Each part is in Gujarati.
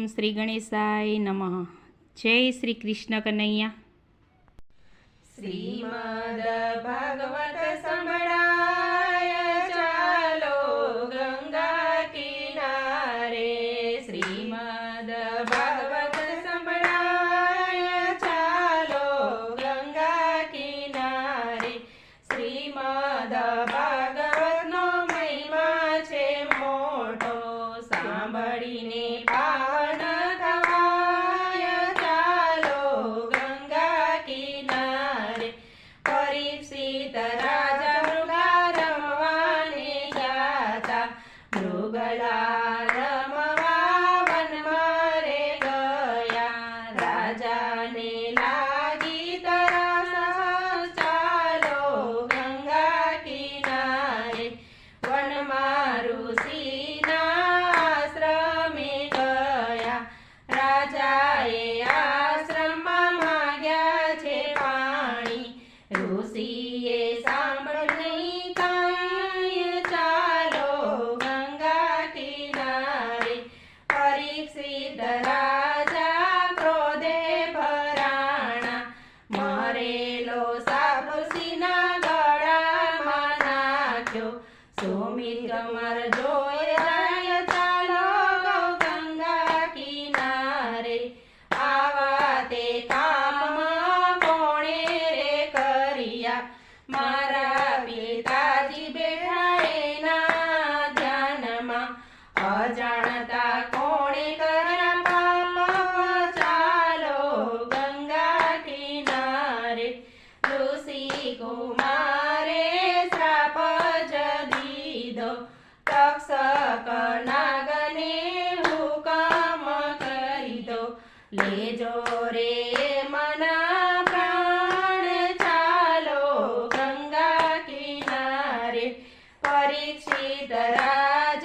ઓમ શ્રી ગણેશાય નમઃ. જય શ્રી કૃષ્ણ કનૈયા શ્રીમદ ભાગવત સંભળાય ચાલો ગંગા કિનારે શ્રી Bye, see Mara. परिचितराज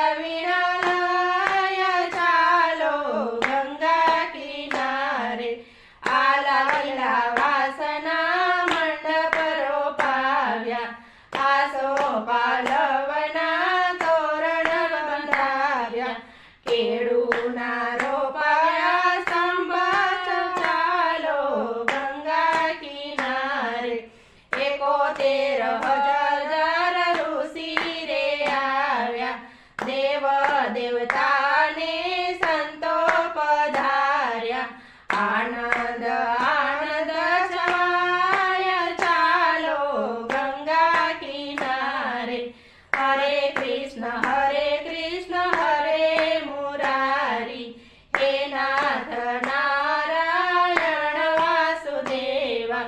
હરે કૃષ્ણ હરે કૃષ્ણ હરે મુરારી હે નાથ નારાયણ વાસુદેવા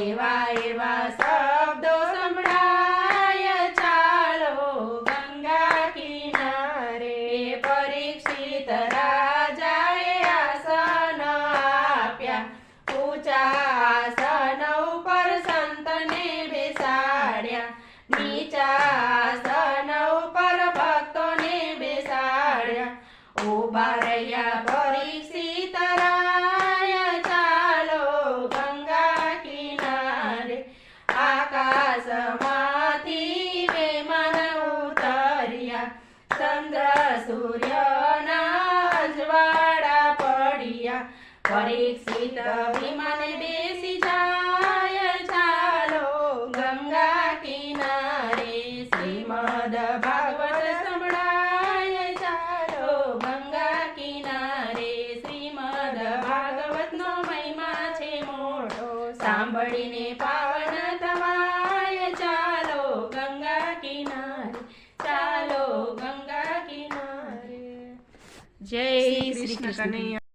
એવા એવા શબ્દો સંભળાય ચાલો ગંગા કિનારે પરીક્ષિત રાજાએ આસન આપ્યા ઊંચા અહીંયા ગંગા કિનારે આકાશમાંથી વિમાન ઉતર્યા ચંદ્ર સૂર્યના અજવાળા પડ્યા પરીક્ષિત વિમાન સાંભળીને પાવન તમારે ચાલો ગંગા કિનારે ચાલો ગંગા કિનારે. જય શ્રી કૃષ્ણ